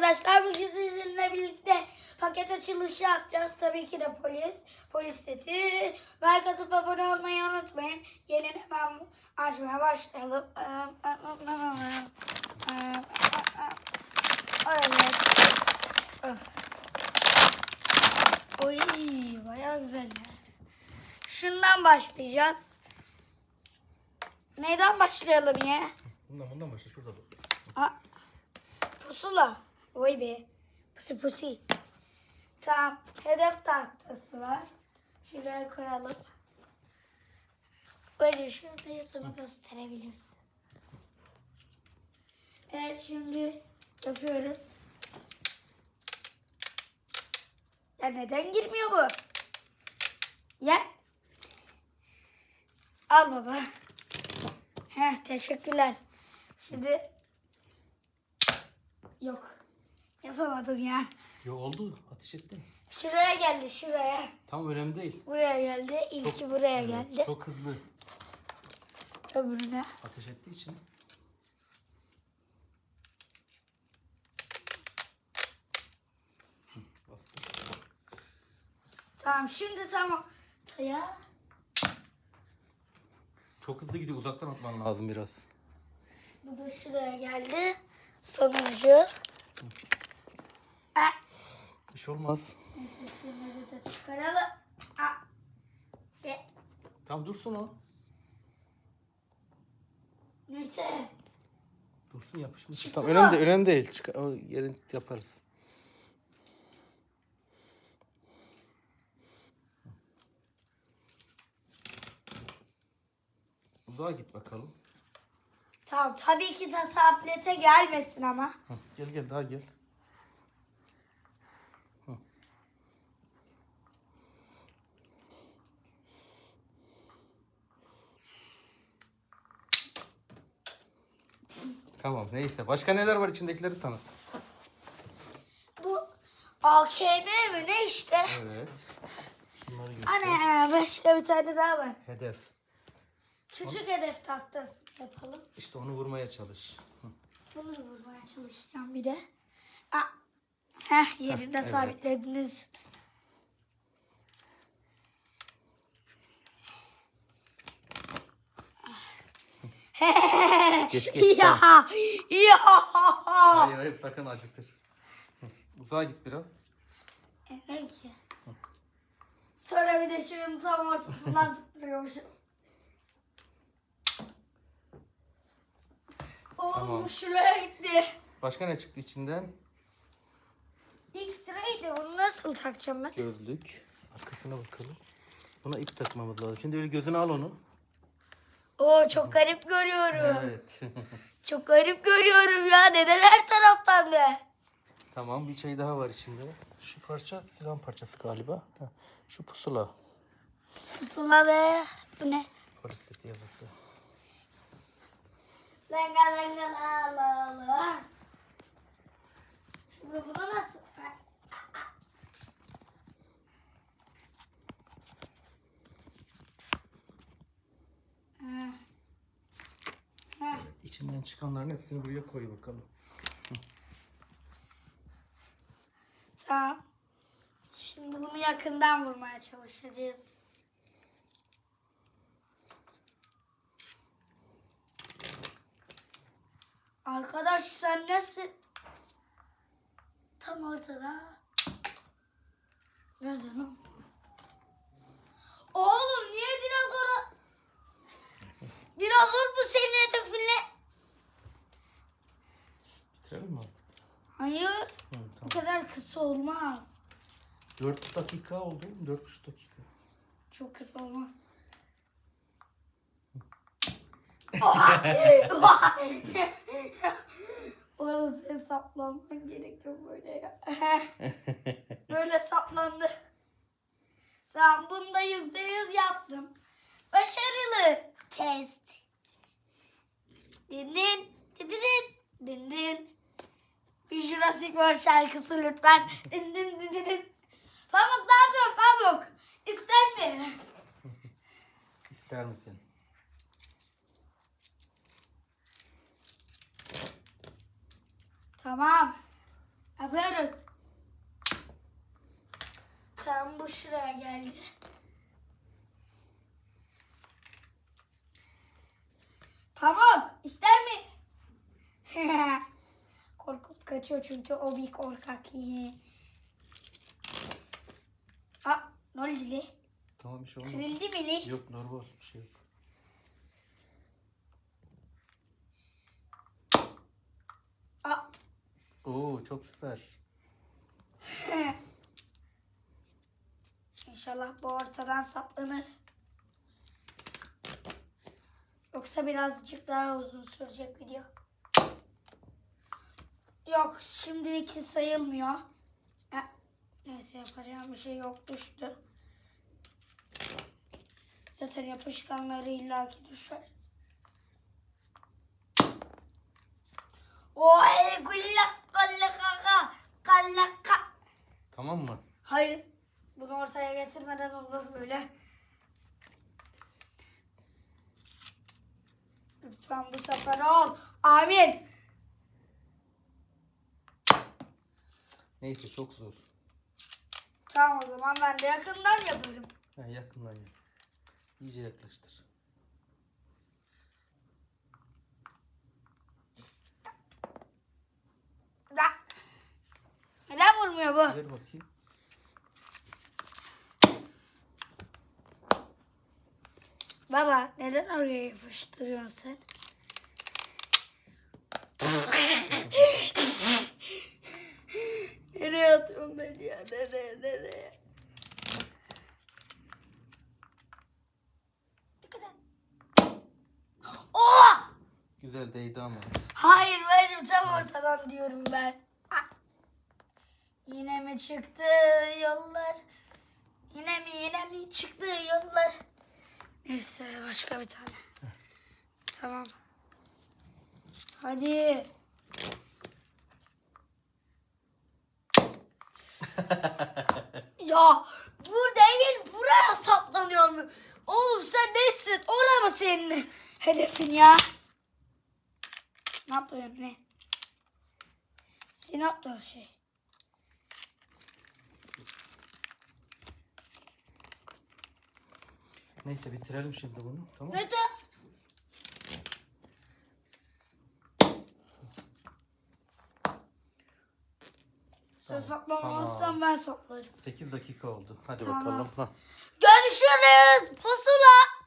arkadaşlar. Bugün sizinle birlikte paket açılışı yapacağız. Tabii ki de polis. Polis seti. Like atıp abone olmayı unutmayın. Gelin hemen açmaya başlayalım. Evet. Oy bayağı güzel. Şundan başlayacağız. Neyden başlayalım ya? Bundan bundan başla şurada dur. Aa, pusula. Vay be. Pusi pusi. Tamam. Hedef tahtası var. Şuraya koyalım. Böyle şurada yazımı gösterebilirsin. Evet şimdi yapıyoruz. Ya neden girmiyor bu? Ya. Al baba. Heh, teşekkürler. Şimdi yok. Yapamadım ya. Yo oldu ateş ettin. Şuraya geldi şuraya. Tam önemli değil. Buraya geldi. İlki buraya Evet, geldi. Çok hızlı Öbürüne. ateş ettiği için. Hı. Tamam şimdi tamam. Ya. Çok hızlı gidiyor uzaktan atman lazım biraz. Bu da şuraya geldi. Sonuncu. Ah, Bir şey olmaz. neyse şunları da çıkaralım. Ah. De. Tam dursun o. Neyse. Dursun yapışmış. Çıktı Tamam mı? önemli önemli değil. Çıkar, o yerin yaparız. Uzağa git bakalım. Tamam tabii ki de tablete gelmesin ama. Hı, gel gel daha gel. Tamam neyse. Başka neler var içindekileri tanıt. Bu AKM mi ne işte? Evet. Şunları göster. Ana başka bir tane daha var. Hedef. Küçük hedef tahtası yapalım. İşte onu vurmaya çalış. Hı. Bunu vurmaya çalışacağım bir de. Aa, heh yerinde evet. sabitlediniz. Geç geç. ya ya. Hayır hayır sakın acıtır. Uzağa git biraz. Neyse. Sonra bir de şunun tam ortasından tutturuyormuşum. Oğlum Tamam. bu şuraya gitti. Başka ne çıktı içinden? X-ray'di bunu nasıl takacağım ben? Gözlük. Arkasına bakalım. Buna ip takmamız lazım. Şimdi öyle gözüne al onu. Oo çok garip görüyorum. Evet. Çok garip görüyorum ya. Neden her taraftan da? tamam bir şey daha var içinde. Şu parça filan parçası galiba. Heh, Şu pusula. Pusula be. Bu ne? Polis seti yazısı. Lenga lenga la la. Şimdi bunu nasıl? Ha. Ha. İçinden çıkanların hepsini buraya koy bakalım. Tamam. Şimdi bunu yakından vurmaya çalışacağız. Arkadaş sen nasıl? Tam ortada. Ne canım? Oğlum niye dinozora? Dinozor bu senin hedefinle. Bitirelim mi artık? Hayır. Hı, Bu tamam. kadar kısa olmaz. 4 dakika oldu. 4,5 dakika. Çok kısa olmaz. Sen saplanman gerekiyor böyle ya. böyle saplandı. Tamam bunu da yüzde yüz yaptım. Başarılı test. Din Jurassic World şarkısı lütfen. Pamuk ne yapıyorsun Pamuk? İster mi? İster misin? Tamam. Yapıyoruz. Tam bu şuraya geldi. Pamuk ister mi? Kaçıyor çünkü o bir korkak. Aa, ne oldu li? Tamam bir şey olmadı. Kırıldı mı li? Yok normal bir şey yok. Aa, Oo çok süper. İnşallah bu ortadan saplanır. Yoksa birazcık daha uzun sürecek video. Yok şimdilik sayılmıyor. Ha, Neyse yapacağım bir şey yok düştü. Zaten yapışkanları illaki düşer. Oy kullak kallaka kallaka. Tamam mı? Hayır. Bunu ortaya getirmeden olmaz böyle. Lütfen bu sefer ol. Amin. Neyse çok zor. Tamam o zaman ben de yakından yaparım. Ha, yakından yap. İyice yaklaştır. Da. Neden vurmuyor bu? Ver bakayım. Baba neden oraya yapıştırıyorsun sen? Nereye nereye? Dikkat et. Oh! Güzel değdi ama. Hayır bacım tam ortadan diyorum ben. Yine mi çıktı yollar? Yine mi yine mi çıktı yollar? Neyse başka bir tane. Tamam. Hadi. Ya burada değil buraya saplanıyor. Oğlum sen nesin? Orada mı senin hedefin ya? Ne yapıyorsun ne? Sen yaptığın şey. Neyse bitirelim şimdi bunu. Tamam. Neden? Sen Tamam, saplamazsan tamam. ben saplarım. 8 dakika oldu. Hadi Tamam. bakalım. Görüşürüz. Pusula.